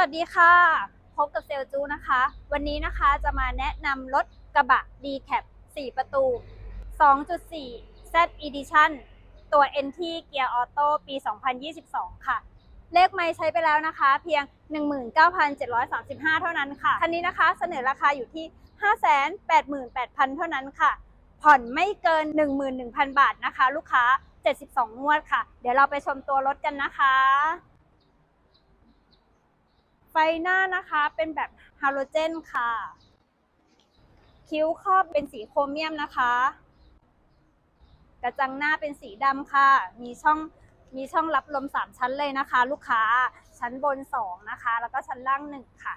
วัสดีค่ะ พบกับเซลจูนะคะ วันนี้นะคะจะมาแนะนำรถกระบะ d c a p 4 ประตู 2.4 Z Edition ตัว NT เกียร์ออโต้ปี 2022 ค่ะ เลขไม่ใช้ไปแล้วนะคะ เพียง 19,735 เท่านั้นค่ะ คันนี้นะคะเสนอราคาอยู่ที่ 588,000 เท่านั้นค่ะ ผ่อนไม่เกิน 11,000 บาทนะคะ ลูกค้า 72 งวดค่ะ เดี๋ยวเราไปชมตัวรถกันนะคะ หน้านะคะเป็นแบบฮาโลเจนค่ะ คิ้วครอบเป็นสีโครเมียมนะคะ กระจังหน้าเป็นสีดำค่ะ มีช่องมีช่องรับลมสามชั้นเลยนะคะ ลูกค้าชั้นบนสองนะคะ แล้วก็ชั้นล่างหนึ่งค่ะ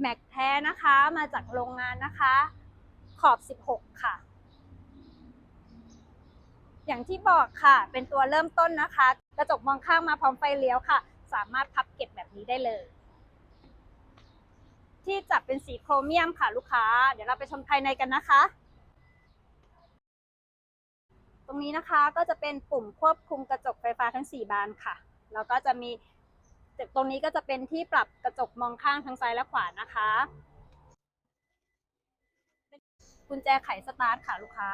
แม็กแท้นะคะมาจากโรงงานนะคะ ขอบ16ค่ะ อย่างที่บอกค่ะ เป็นตัวเริ่มต้นนะคะ กระจกมองข้างมาพร้อมไฟเลี้ยวค่ะ สามารถพับเก็บแบบนี้ได้เลย ที่จับเป็นสีโครเมียมค่ะลูกค้า เดี๋ยวเราไปชมภายในกันนะคะ ตรงนี้นะคะก็จะเป็นปุ่มควบคุมกระจกไฟฟ้าทั้ง 4 บานค่ะ แล้วก็จะมีตรงนี้ก็จะเป็นที่ปรับกระจกมองข้างทั้งซ้ายและขวานะคะกุญแจไขสตาร์ทค่ะลูกค้า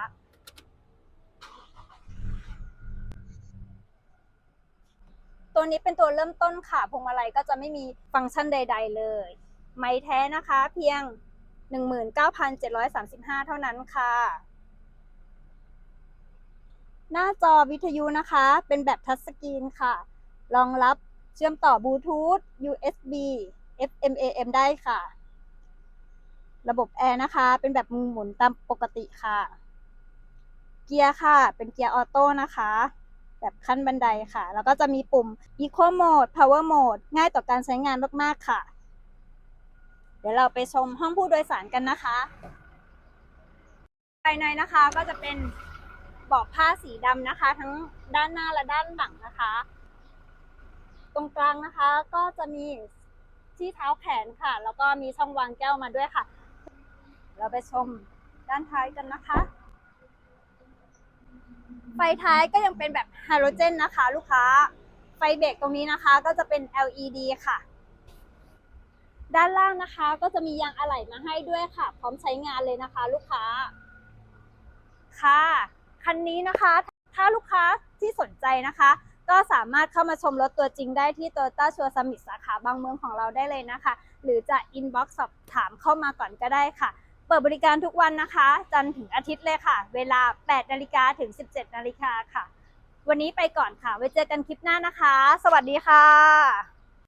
ตัวนี้เป็นตัวเริ่มต้นค่ะพวงมาลัยก็จะไม่มีฟังก์ชันใด ๆ เลย ไม้แท้นะคะเพียง 19,735 เท่านั้นค่ะ หน้าจอวิทยุนะคะ เป็นแบบทัชสกรีนค่ะ รองรับเชื่อมต่อบลูทูธ USB FM AM ได้ค่ะ ระบบแอร์นะคะ เป็นแบบหมุนตามปกติค่ะ เกียร์ค่ะ เป็นเกียร์ออโต้นะคะ แบบขั้นบันไดค่ะ แล้วก็จะมีปุ่ม Eco Mode Power Mode ง่ายต่อการใช้งานมากๆค่ะ เดี๋ยวเราไปชมห้องผู้โดยสารกันนะคะ ภายในนะคะก็จะเป็นเบาะผ้าสีดำนะคะ ทั้งด้านหน้าและด้านหลังนะคะ ตรงกลางนะคะก็จะมีที่เท้าแขนค่ะ แล้วก็มีช่องวางแก้วมาด้วยค่ะ เราไปชมด้านท้ายกันนะคะ ไฟท้ายก็ยังเป็นแบบไฮาโลเจนนะคะ ลูกค้า ไฟเบรกตรงนี้นะคะ ก็จะเป็น LED ค่ะ ด้านล่างนะคะ ก็จะมียางอะไหล่มาให้ด้วยค่ะ พร้อมใช้งานเลยนะคะ ลูกค้า ค่ะ คันนี้นะคะ ถ้าลูกค้าที่สนใจนะคะ ก็สามารถเข้ามาชมรถตัวจริงได้ที่ Toyota ชัวร์สมิธสาขาบางเมืองของเราได้เลยนะคะ หรือจะ inbox สอบถามเข้ามาก่อนก็ได้ค่ะ ปิดบริการทุกวันนะคะ จันทร์ถึงอาทิตย์เลยค่ะ เวลา 8 นาฬิกาถึง 17 นาฬิกาค่ะ วันนี้ไปก่อนค่ะ ไว้เจอกันคลิปหน้านะคะ สวัสดีค่ะ